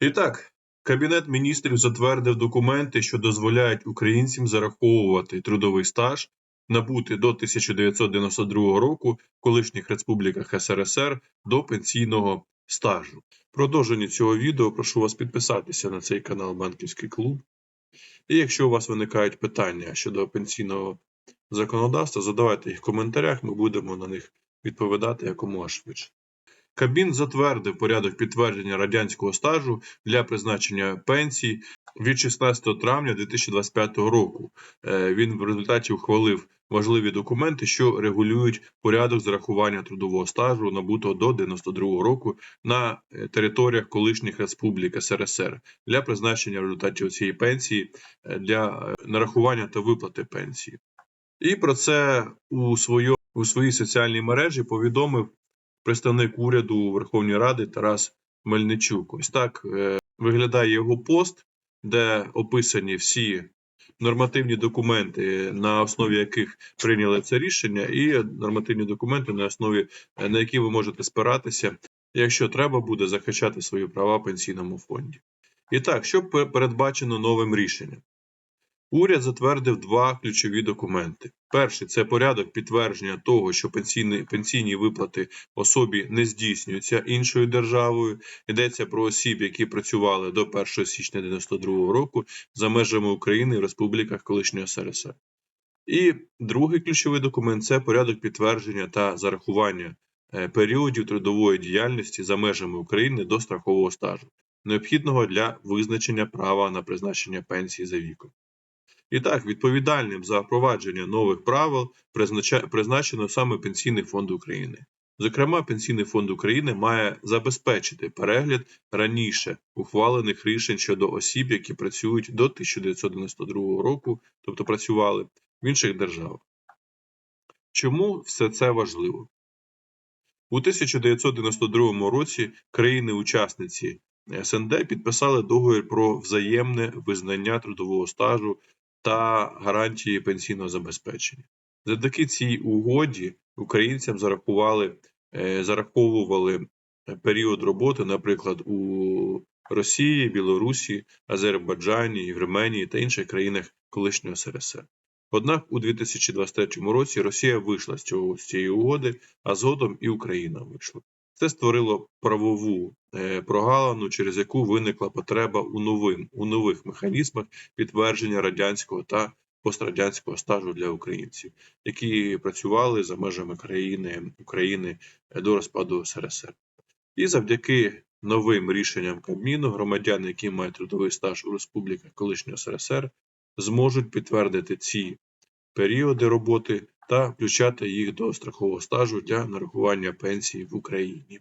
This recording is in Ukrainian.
І так, Кабінет міністрів затвердив документи, що дозволяють українцям зараховувати трудовий стаж, набути до 1992 року в колишніх республіках СРСР до пенсійного стажу. В Продовженні цього відео прошу вас підписатися на цей канал Банківський клуб. І якщо у вас виникають питання щодо пенсійного законодавства, задавайте їх в коментарях, ми будемо на них відповідати якомога швидше. Кабмін затвердив порядок підтвердження радянського стажу для призначення пенсій від 16 травня 2025 року. Е, Він в результаті ухвалив важливі документи, що регулюють порядок зарахування трудового стажу, набутого до 92 року на е, територіях колишніх республік СРСР для призначення в результаті цієї пенсії е, для нарахування та виплати пенсії. І про це у, своє, у своїй соціальній мережі повідомив представник уряду у Верховній Ради Тарас Мельничук. Ось так е, виглядає його пост, де описані всі нормативні документи, на основі яких прийняли це рішення, і нормативні документи, на основі е, на які ви можете спиратися, якщо треба буде захищати свої права в пенсійному фонді. І так, що пе- передбачено новим рішенням? Уряд затвердив два ключові документи. Перший це порядок підтвердження того, що пенсійні, пенсійні виплати особі не здійснюються іншою державою. Йдеться про осіб, які працювали до 1 січня 1992 року за межами України в республіках колишнього СРСР. І другий ключовий документ це порядок підтвердження та зарахування е, періодів трудової діяльності за межами України до страхового стажу, необхідного для визначення права на призначення пенсії за віком. І так, відповідальним за впровадження нових правил призначено саме Пенсійний фонд України. Зокрема, Пенсійний фонд України має забезпечити перегляд раніше ухвалених рішень щодо осіб, які працюють до 1992 року, тобто працювали в інших державах. Чому все це важливо? У 1992 році країни-учасниці СНД підписали договір про взаємне визнання трудового стажу та гарантії пенсійного забезпечення. Завдяки цій угоді українцям зарахували, е, зараховували період роботи, наприклад, у Росії, Білорусі, Азербайджані, Вірменії та інших країнах колишнього СРСР. Однак у 2023 році Росія вийшла з цього з цієї угоди, а згодом і Україна вийшла. Це створило правову е, прогалину, через яку виникла потреба у новим у нових механізмах підтвердження радянського та пострадянського стажу для українців, які працювали за межами країни України е, до розпаду СРСР. І завдяки новим рішенням Кабміну громадяни, які мають трудовий стаж у республіках колишнього СРСР, зможуть підтвердити ці періоди роботи та включати їх до страхового стажу для нарахування пенсії в Україні.